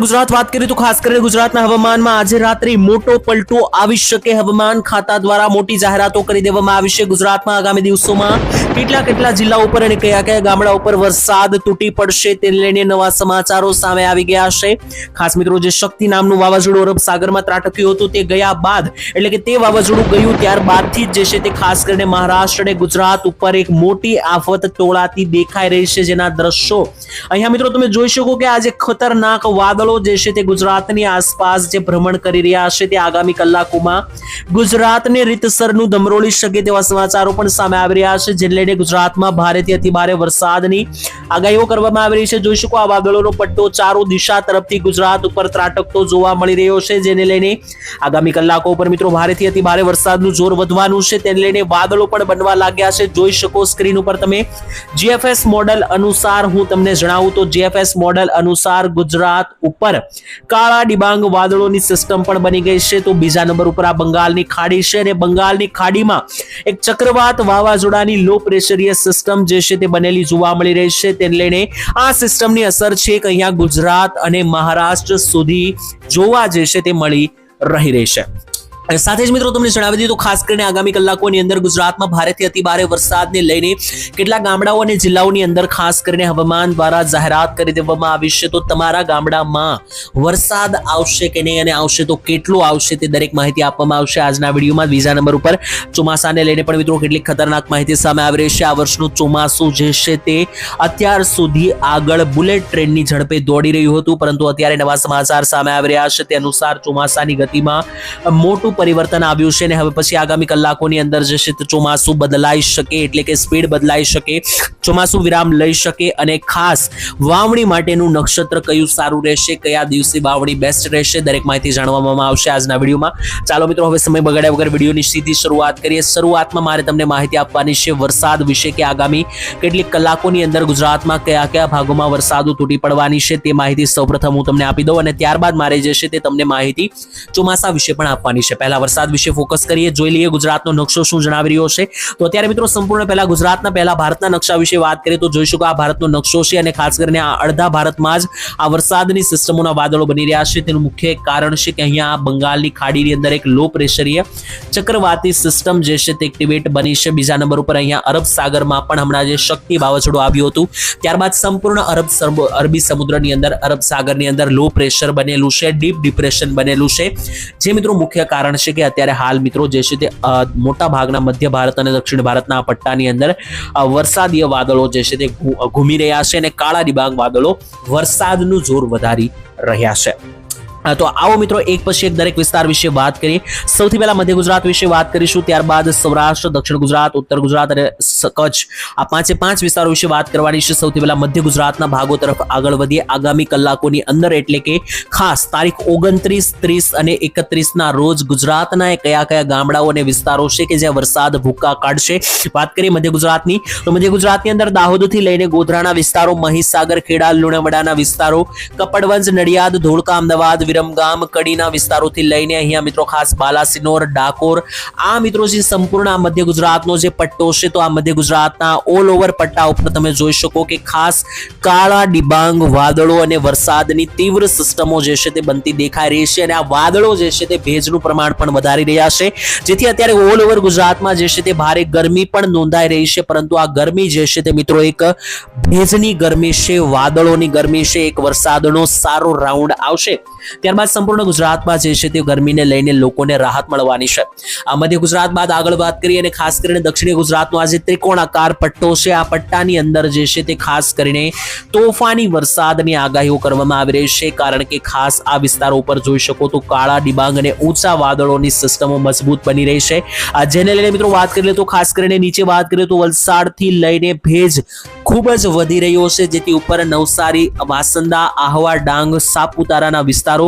ગુજરાત વાત કરીએ તો ખાસ કરીને ગુજરાતના હવામાનમાં આજે રાત્રે મોટો પલટો આવી શકે. હવામાન ખાતા દ્વારા મોટી જાહેરાતો કરી દેવામાં આવી છે. ગુજરાતમાં આગામી દિવસોમાં કેટલા કેટલા જિલ્લા ઉપર અને કયા કયા ગામડા ઉપર વરસાદ તૂટી પડશે તેને લઈને નવા સમાચારો સામે આવી ગયા છે. ખાસ મિત્રો, જે શક્તિ નામનું વાવાઝોડું અરબ સાગરમાં ત્રાટક્યું હતું તે ગયા બાદ, એટલે કે તે વાવાઝોડું ગયું ત્યારબાદથી જ જે છે તે ખાસ કરીને મહારાષ્ટ્ર અને ગુજરાત ઉપર એક મોટી આફત તોળાતી દેખાઈ રહી છે જેના દ્રશ્યો. અહીંયા મિત્રો, તમે જોઈ શકો કે આજે ખતરનાક વાદળો જે છે તે ગુજરાતની આસપાસ જે ભ્રમણ કરી રહ્યા છે તે આગામી કલાકોમાં ગુજરાતને રીતસરનું ધમરોળી શકે તેવા સમાચારો પણ સામે આવી રહ્યા છે, જેને લઈને ગુજરાતમાં ભારેથી અતિ ભારે વરસાદની આગાહીઓ કરવામાં આવી રહી છે. જોઈ શકો આ વાદળોનો પટ્ટો ચારો દિશા તરફથી ગુજરાત ઉપર ત્રાટકતો જોવા મળી રહ્યો છે. જેને લઈને આગામી કલાકો ઉપર મિત્રો ભારેથી અતિ ભારે વરસાદનું જોર વધવાનું છે. તેને લઈને વાદળો પણ બનવા લાગ્યા છે. જોઈ શકો સ્ક્રીન ઉપર તમે જીએફએસ મોડલ અનુસાર હું તમને જણાવું તો જીએફએસ મોડલ અનુસાર ગુજરાત ઉપર કાળા ડિબાંગ વાદળોની સિસ્ટમ પણ બની ગઈ છે. તો બીજા નંબર ઉપર આ બંગાળની ખાડી છે. અને બંગાળની ખાડીમાં એક ચક્રવાત વાવાઝોડાની લો પ્રેશરીય સિસ્ટમ જે છે તે બનેલી જોવા મળી રહી છે. તેને લઈને આ સિસ્ટમની અસર છે કે અહીંયા ગુજરાત અને મહારાષ્ટ્ર સુધી જોવા જે છે તે મળી રહી રહી છે. અને સાથે જ મિત્રો તમને જણાવી દીધું ખાસ કરીને આગામી કલાકોની અંદર ગુજરાતમાં ભારેથી અતિ ભારે વરસાદને લઈને કેટલાક ગામડાઓ અને જિલ્લાઓની અંદર ખાસ કરીને હવામાન દ્વારા જાહેરાત કરી દેવામાં આવી છે. તો તમારા ગામડામાં વરસાદ આવશે કે નહીં અને આવશે તો કેટલો આવશે તે દરેક માહિતી આપવામાં આવશે આજના વિડીયોમાં. બીજા નંબર ઉપર ચોમાસાને લઈને પણ મિત્રો કેટલીક ખતરનાક માહિતી સામે આવી રહી છે. આ વર્ષનું ચોમાસું જે છે તે અત્યાર સુધી આગળ બુલેટ ટ્રેનની ઝડપે દોડી રહ્યું હતું, પરંતુ અત્યારે નવા સમાચાર સામે આવી રહ્યા છે. તે અનુસાર ચોમાસાની ગતિમાં મોટું પરિવર્તન આવ્યું છે ને હવે પછી આગામી કલાકોની અંદર જે છે ચોમાસું બદલાઈ શકે, એટલે કે સ્પીડ બદલાઈ શકે, ચોમાસું વિરામ લઈ શકે અને ખાસ વાવણી માટેનું નક્ષત્ર કયું સારું રહેશે, કયા દિવસે વાવણી બેસ્ટ રહેશે, દરેક માહિતી જાણવામાં આવશે આજના વિડીયોમાં. ચાલો મિત્રો, હવે સમય બગાડ્યા વગર વિડીયોની સીધી શરૂઆત કરીએ. શરૂઆતમાં મારે તમને માહિતી આપવાની છે વરસાદ વિશે કે આગામી કેટલીક કલાકોની અંદર ગુજરાતમાં કયા કયા ભાગોમાં વરસાદો તૂટી પડવાની છે તે માહિતી સૌપ્રથમ હું તમને આપી દઉં અને ત્યારબાદ મારે જે છે તે તમને માહિતી ચોમાસા વિશે પણ આપવાની છે. પહેલા વરસાદ વિશે ફોકસ કરીએ. જોઈ લઈએ ગુજરાતનો નકશો શું જણાવી રહ્યો છે. તો અત્યારે મિત્રો સંપૂર્ણ પહેલા ગુજરાતના પહેલા ભારતના નકશા વિશે વાત કરીએ તો જોઈ શકો આ ભારતનો નકશો છે અને ખાસ કરીને આ અડધા ભારતમાં જ આ વરસાદની સિસ્ટમોના વાદળો બની રહ્યા છે. તેનું મુખ્ય કારણ છે કે અહીંયા બંગાળની ખાડીની અંદર એક લો પ્રેશરીય ચક્રવાતી સિસ્ટમ જે છે તે એક્ટિવેટ બની છે. બીજા નંબર ઉપર અહીંયા અરબ સાગરમાં પણ હમણાં જે શક્તિ વાવાઝોડું આવ્યું હતું, ત્યારબાદ સંપૂર્ણ અરબ અરબી સમુદ્રની અંદર, અરબ સાગરની અંદર લો પ્રેશર બનેલું છે ડીપ ડિપ્રેશન બનેલું છે. જે મિત્રો મુખ્ય કારણ છે કે અત્યારે હાલ મિત્રો જે છે તે મોટા ભાગના મધ્ય ભારત અને દક્ષિણ ભારતના પટ્ટાની અંદર વરસાદીય વાદળો જે છે તે ઘૂમી રહ્યા છે અને કાળા ડિબાંગ વાદળો વરસાદનું જોર વધારી રહ્યા છે. તો આવો મિત્રો, એક પછી એક દરેક વિસ્તાર વિશે વાત કરીએ. સૌથી પહેલા મધ્ય ગુજરાત વિશે વાત કરીશું, ત્યારબાદ સૌરાષ્ટ્ર, દક્ષિણ ગુજરાત, ઉત્તર ગુજરાત અને કચ્છ. આ પાંચે પાંચ વિસ્તારો વિશે વાત કરવાની છે. સૌથી પહેલા મધ્ય ગુજરાતના ભાગો તરફ આગળ વધીએ. આગામી કલાકોની અંદર એટલે કે ખાસ તારીખ ઓગણત્રીસ, ત્રીસ અને એકત્રીસના રોજ ગુજરાતના કયા કયા ગામડાઓ અને વિસ્તારો છે કે જ્યાં વરસાદ ભૂકા કાઢશે? વાત કરીએ મધ્ય ગુજરાતની. તો મધ્ય ગુજરાતની અંદર દાહોદથી લઈને ગોધરાના વિસ્તારો, મહીસાગર, ખેડા, લુણાવાડાના વિસ્તારો, કપડવંજ, નડિયાદ, ધોળકા, અમદાવાદ વિરમગામ, કડીના વિસ્તારોથી લઈને અહીંયા મિત્રો ખાસ બાલાસિનોર, ડાકોર, આ મિત્રો જે સંપૂર્ણ આ મધ્ય ગુજરાતનો જે પટ્ટો છે, તો આ મધ્ય ગુજરાતના ઓલ ઓવર પટ્ટા ઉપર તમે જોઈ શકો કે ખાસ કાળા ડિબાંગ, વાદળો અને વરસાદની તીવ્ર સિસ્ટમો જે છે તે બનતી દેખાઈ રહી છે અને આ વાદળો જે છે તે ભેજનું પ્રમાણ પણ વધારી રહ્યા છે. જેથી અત્યારે ઓલ ઓવર ગુજરાતમાં જે છે તે ભારે ગરમી પણ નોંધાઈ રહી છે, પરંતુ આ ગરમી જે છે તે મિત્રો એક ભેજની ગરમી છે, વાદળોની ગરમી છે, એક વરસાદનો સારો રાઉન્ડ આવશે. ત્યારબાદ સંપૂર્ણ ગુજરાતમાં જે છે તે ગરમીને લઈને લોકોને રાહત મળવાની છે. આ મધ્ય ગુજરાત બાદ આગળ વાત કરીએ અને ખાસ કરીને દક્ષિણી ગુજરાતનો આજે ત્રિકોણ ત્રિકોણાકાર પટ્ટો છે. આ પટ્ટાની અંદર જે છે તે ખાસ કરીને તોફાની વરસાદની આગાહીઓ કરવામાં આવી રહી છે. કારણ કે ખાસ આ વિસ્તારો ઉપર જોઈ શકો તો કાળા ડિબાંગ અને ઊંચા વાદળોની સિસ્ટમો મજબૂત બની રહી છે. જેને લઈને મિત્રો વાત કરીએ તો ખાસ કરીને નીચે વાત કરીએ તો વલસાડથી લઈને ભેજ ખૂબ જ વધી રહ્યો છે. જેથી ઉપર નવસારી, વાસંદા, આહવા, ડાંગ, સાપુતારાના વિસ્તારો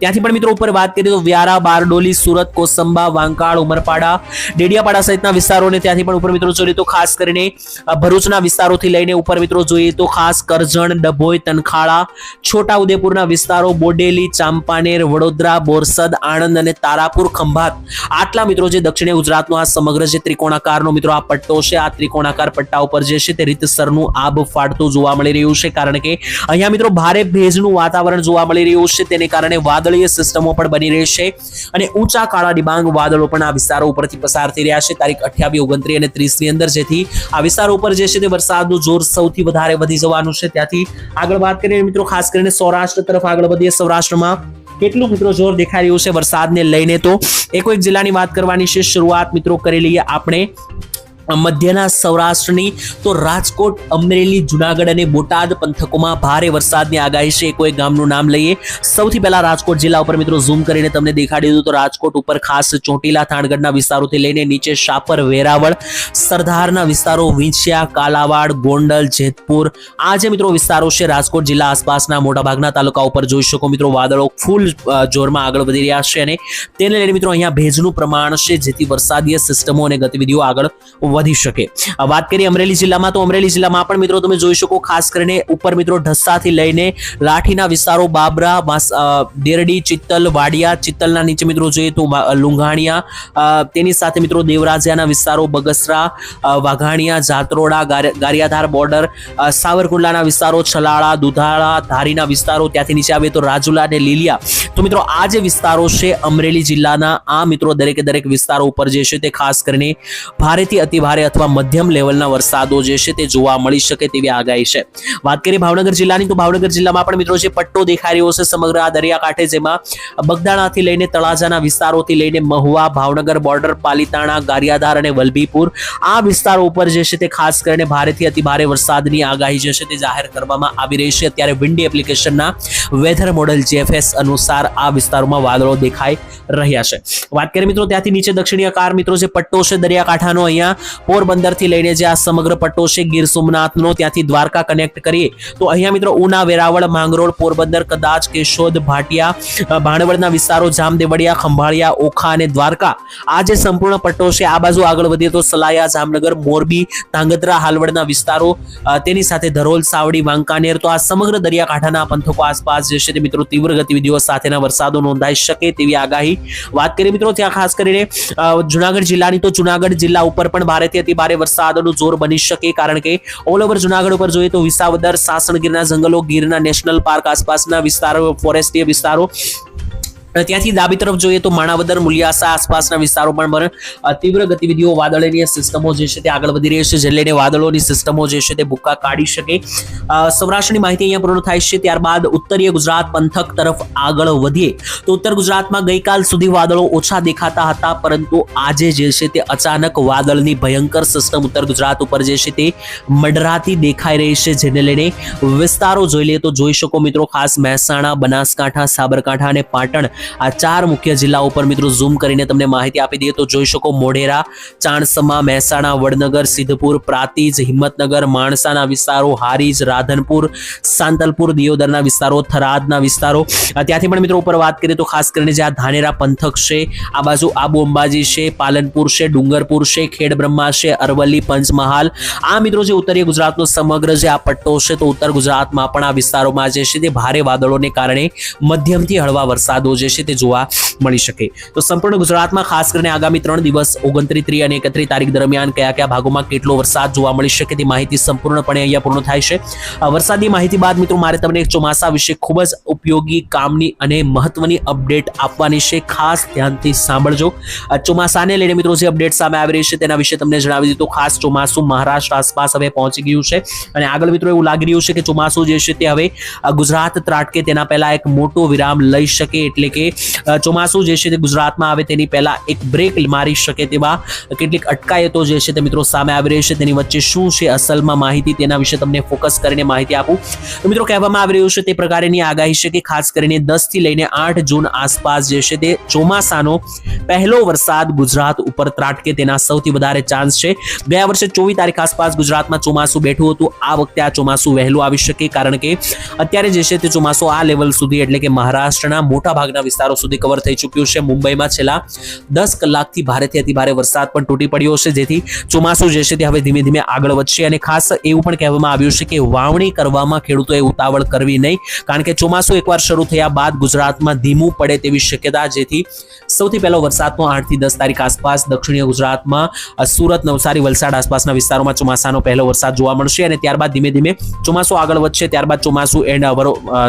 ત્યાંથી પણ મિત્રો ઉપર વાત કરીએ તો વ્યારા, બારડોલી, સુરત, કોસંબા, વાંકાળ, ઉમરપાડા, ડેડિયાપાડા સહિતના વિસ્તારોને ત્યાંથી પણ ઉપર મિત્રો જોઈએ તો ખાસ કરીને ભરૂચના વિસ્તારોથી લઈને ઉપર મિત્રો જોઈએ તો ખાસ કરજણ, ડભોઈ, તનખાળા છોટા ઉદેપુરના વિસ્તારો, બોડેલી, ચાંપાનેર, વડોદરા, બોરસદ, આણંદ અને તારાપુર ખંભાત. આટલા મિત્રો જે દક્ષિણે ગુજરાતનો આ સમગ્ર જે ત્રિકોણાકારનો મિત્રો આ પટ્ટો છે, આ ત્રિકોણાકાર પટ્ટા ઉપર જે છે તે રીતસરનું આબ ફાટતું જોવા મળી રહ્યું છે. કારણ કે અહીંયા મિત્રો ભારે ભેજનું વાતાવરણ જોવા મળી રહ્યું છે. તેને કારણે વાદળીય સિસ્ટમો પણ બની રહેશે અને ઊંચા કાળા ડિબાંગ વાદળો પણ આ વિસ્તારો ઉપરથી પસાર થઈ રહ્યા છે. તારીખ અઠ્યાવીસ ઓગણત્રીસ અને ત્રીસની અંદર જેથી આ વિસ્તારો ઉપર જે છે તે વરસાદનું જોર સૌથી વધારે વધી જવાનું છે. ત્યાંથી આગળ વાત કરીએ મિત્રો, ખાસ કરીને સૌરાષ્ટ્ર તરફ આગળ વધીએ. સૌરાષ્ટ્રમાં કેટલું મિત્રો જોર દેખાઈ રહ્યું છે વરસાદને લઈને તો. એકો એક જિલ્લાની વાત કરવાની છે. શરૂઆત મિત્રો કરી લઈએ આપણે. મધ્યના સૌરાષ્ટ્રની તો રાજકોટ, અમરેલી, જુનાગઢ અને બોટાદ પંથકોમાં ભારે વરસાદની આગાહી છે. કોઈ ગામનું નામ લઈએ. સૌથી પહેલા રાજકોટ જિલ્લા ઉપર મિત્રો ઝૂમ કરીને તમને દેખાડી દીધું તો રાજકોટ ઉપર ખાસ ચોટીલા, થાણગઢના વિસ્તારોથી લઈને નીચે શાપર, વેરાવળ સરદારના વિસ્તારો, વિંછિયા, કાલાવાડ, ગોંડલ, જેતપુર, આ જે મિત્રો વિસ્તારો છે રાજકોટ જિલ્લા આસપાસના મોટાભાગના તાલુકા ઉપર જોઈ શકો મિત્રો વાદળો ફૂલ જોરમાં આગળ વધી રહ્યા છે અને તેને લઈને મિત્રો અહીંયા ભેજનું પ્રમાણ છે, જેથી વરસાદીય સિસ્ટમો અને ગતિવિધિઓ આગળ વધી શકે. વાત કરીએ અમરેલી જિલ્લામાં, તો અમરેલી જિલ્લામાં પણ મિત્રો તમે જોઈ શકો, ખાસ કરીને ઉપર મિત્રો ઢસાથી લઈને લાઠીના વિસ્તારો, બાબરા દેરડી, ચિત્તલ, વાડિયા, ચિત્તલના નીચે મિત્રો જોઈએ તો લુંઘાણિયા તેની સાથે મિત્રો દેવરાજિયાના વિસ્તારો, બગસરા વાઘાણિયા, જાત્રોડા, ગાર- ગારિયાધાર બોર્ડર સાવરકુંડલાના વિસ્તારો, છલાળા, દુધાળા, ધારીના વિસ્તારો ત્યાંથી નીચે આવે તો રાજુલા અને લીલિયા. તો મિત્રો આ જે વિસ્તારો છે અમરેલી જિલ્લાના, આ મિત્રો દરેકે દરેક વિસ્તારો ઉપર જે છે તે ખાસ કરીને ભારેથી અતિ ભારે અથવા મધ્યમ લેવલના વરસાદો જે છે તે જોવા મળી શકે તેવી આગાહી છે. વાત કરીએ ભાવનગર જિલ્લાની, તો ભાવનગર જિલ્લામાં પણ મિત્રો જે પટ્ટો દેખાઈ રહ્યો છે સમગ્ર આ દરિયાકાંઠે, જેમાં બગદાણાથી લઈને તળાજાના વિસ્તારોથી લઈને મહુવા, ભાવનગર બોર્ડર, પાલીતાણા, ગારિયાધાર અને વલભીપુર, આ વિસ્તારો ઉપર જે છે તે ખાસ કરીને ભારેથી અતિ ભારે વરસાદની આગાહી જે છે તે જાહેર કરવામાં આવી રહી છે. અત્યારે વિન્ડી એપ્લિકેશનના વેધર મોડલ જીએફએસ અનુસાર આ વિસ્તારોમાં વાદળો દેખાઈ રહ્યા છે. વાત કરીએ મિત્રો ત્યાંથી નીચે દક્ષિણીય કાર મિત્રો જે પટ્ટો છે દરિયાકાંઠાનો, અહીંયા પોરબંદરથી લઈને જે આ સમગ્ર પટ્ટો છે, ગીર સોમનાથનો ત્યાંથી દ્વારકા કનેક્ટ કરીએ. તો અહીંયા મિત્રો ઉના, વેરાવળ, માંગરોળ, પોરબંદર, કદાચ કેશોદ, ભાટિયા ભાણવડના વિસ્તારો, જામદેવડિયા, ખંભાળિયા, ઓખા અને દ્વારકા. આ જે સંપૂર્ણ પટ્ટો છે, આ બાજુ આગળ વધીએ તો સલાયા, જામનગર, મોરબી, ધાંગધ્રા, હાલવડના વિસ્તારો તેની સાથે ધરોલ, સાવડી, વાંકાનેર. તો આ સમગ્ર દરિયાકાંઠાના પંથકો આસપાસ જે છે તે મિત્રો તીવ્ર ગતિવિધિઓ સાથેના વરસાદો નોંધાઈ શકે તેવી આગાહી વાત કરીએ મિત્રો ત્યાં ખાસ કરીને જુનાગઢ જિલ્લાની તો જુનાગઢ જિલ્લા ઉપર પણ ભારેથી અતિ ભારે વરસાદનું જોર બની શકે કારણ કે ઓલ ઓવર જુનાગઢ ઉપર જોઈએ તો વિસાવદર સાસણગીરના જંગલો, ગીરના નેશનલ પાર્ક આસપાસના વિસ્તારો ફોરેસ્ટીય વિસ્તારો ત્યાંથી ડાબી તરફ જોઈએ તો માણાવદર, મુલિયાસા આસપાસના વિસ્તારો પણ તીવ્ર ગતિવિધિઓ વાદળની સિસ્ટમો જે છે તે આગળ વધી રહી છે, જેને લઈને વાદળોની સિસ્ટમો જે છે તે ભૂક્કા કાઢી શકે. સૌરાષ્ટ્રની માહિતી અહીંયા પૂર્ણ થાય છે, ત્યારબાદ ઉત્તરીય ગુજરાત પંથક તરફ આગળ વધીએ. તો ઉત્તર ગુજરાતમાં ગઈકાલ સુધી વાદળો ઓછા દેખાતા હતા, પરંતુ આજે જે છે તે અચાનક વાદળની ભયંકર સિસ્ટમ ઉત્તર ગુજરાત ઉપર જે છે તે મડરાતી દેખાઈ રહી છે, જેને લઈને વિસ્તારો જોઈ લઈએ તો જોઈ શકો મિત્રો, ખાસ મહેસાણા, બનાસકાંઠા, સાબરકાંઠા અને પાટણ આ ચાર મુખ્ય જિલ્લાઓ પર મિત્રો ઝૂમ કરીને તમને માહિતી આપી દઈએ તો જોઈ શકો મોઢેરા, ચાણસમા, મહેસાણા, વડનગર, સિદ્ધપુર, પ્રાતિજ, હિંમતનગર, માણસાના વિસ્તારો, હારીજ, રાધનપુર, સાંતલપુર, દિયોદરના વિસ્તારો, થરાદના વિસ્તારો. ત્યાંથી પણ મિત્રો ઉપર વાત કરીએ તો ખાસ કરીને જે આ ધાનેરા પંથક છે, આ બાજુ આબુ અંબાજી છે, પાલનપુર છે, ડુંગરપુર છે ખેડ બ્રહ્મા છે, અરવલ્લી, પંચમહાલ. આ મિત્રો જે ઉત્તરીય ગુજરાતનો સમગ્ર જે આ પટ્ટો છે તો ઉત્તર ગુજરાતમાં પણ આ વિસ્તારોમાં જે છે તે ભારે વાદળોને કારણે મધ્યમથી હળવા વરસાદો જે છે તે જોવા મળી શકે. તો સંપૂર્ણ ગુજરાતમાં ખાસ કરીને આગામી ત્રણ દિવસ, ઓગણત્રીસ ત્રી અને એકત્રીસ તારીખ દરમિયાન કયા કયા ભાગોમાં કેટલો વરસાદ જોવા મળી શકે તે માહિતી સંપૂર્ણપણે અહીંયા પૂર્ણ થાય છે. વરસાદની માહિતી બાદ મિત્રો મારે તમને ચોમાસા વિશે ખૂબ જ ઉપયોગી, કામની અને મહત્વની અપડેટ આપવાની છે. ખાસ ધ્યાનથી સાંભળજો. ચોમાસાને લઈને મિત્રો જે અપડેટ સામે આવી રહી છે તેના વિશે તમને જણાવી દીધું. ખાસ ચોમાસું મહારાષ્ટ્ર આસપાસ હવે પહોંચી ગયું છે. અને આગળ મિત્રો એવું લાગી રહ્યું છે કે ચોમાસું જે છે તે હવે ગુજરાત ત્રાટકે તેના પહેલા એક મોટો વિરામ લઈ શકે એટલે કે ચોમાસું જે છે તે ગુજરાતમાં આવે તેની પહેલા એક બ્રેક મારી શકે તેવા કેટલીક અટકાયતો જે છે તે મિત્રો સામે આવી રહી છે. તેની વચ્ચે શું છે અસલમાં માહિતી તેના વિશે તમને ફોકસ કરીને માહિતી આપું. તો મિત્રો કહેવામાં આવી રહ્યું છે તે પ્રકારની આગાહી છે કે ખાસ કરીને દસથી લઈને આઠ જૂન આસપાસ જે છે તે ચોમાસાનો પહેલો વરસાદ ગુજરાત ઉપર ત્રાટકે તેના સૌથી વધારે ચાન્સ છે. ગયા વર્ષે ચોવીસ તારીખ આસપાસ ગુજરાતમાં ચોમાસું બેઠું હતું. આ વખતે આ ચોમાસું વહેલું આવી શકે કારણ કે અત્યારે જે છે તે ચોમાસું આ લેવલ સુધી એટલે કે મહારાષ્ટ્રના મોટા ભાગના વિસ્તારો સુધી કવર થઈ ચૂક્યું છે. મુંબઈમાં છેલ્લા દસ કલાકથી ભારેથી અતિભારે વરસાદ પણ તૂટી પડ્યો છે, જેથી ચોમાસું જે છે તે હવે ધીમે ધીમે આગળ વધશે અને ખાસ એવું પણ કહેવામાં આવ્યું છે કે વાવણી કરવામાં ખેડૂતોએ ઉતાવળ કરવી નહીં, કારણ કે ચોમાસું એકવાર શરૂ થયા બાદ ગુજરાતમાં ધીમું પડે તેવી શક્યતા, જેથી સૌથી પહેલો વરસાદનો આઠથી દસ તારીખ આસપાસ દક્ષિણીય ગુજરાતમાં સુરત, નવસારી, વલસાડ આસપાસના વિસ્તારોમાં ચોમાસાનો પહેલો વરસાદ જોવા મળશે અને ત્યારબાદ ધીમે ધીમે ચોમાસું આગળ વધશે. ત્યારબાદ ચોમાસું એન્ડ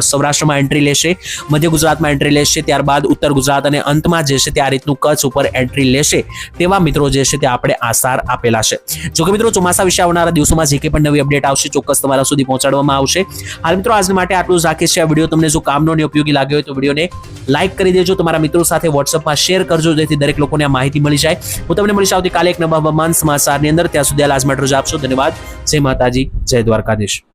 સૌરાષ્ટ્રમાં એન્ટ્રી લેશે, મધ્ય ગુજરાતમાં એન્ટ્રી લેશે. ત્યારબાદ ઉત્તર ગુજરાત અને અંતમાં જે છે તે આ રીતનું કચ્છ ઉપર એન્ટ્રી લેશે તેવા મિત્રો જે છે તે આપણે આસાર આપેલા છે. જો કે મિત્રો ચોમાસા વિશે આવનારા દિવસોમાં જે કંઈ પણ નવી અપડેટ આવશે ચોક્કસ તમારા સુધી પહોંચાડવામાં આવશે. હાલ મિત્રો આજના માટે આટલું જ રાખીએ છીએ. આ વીડિયો તમને જો કામનો અને ઉપયોગી લાગ્યો હોય તો વિડીયોને લાઇક કરી દેજો. તમારા મિત્રો સાથે વોટ્સઅપમાં શેર કરજો જેથી દરેક લોકોને આ માહિતી મળી જાય. હું તમને મળીશ આવતીકાલે એક નવા હવામાન સમાચારની અંદર. ત્યાં સુધી આ લાજ માટે આપશો. ધન્યવાદ. જય માતાજી. જય દ્વારકાધીશ.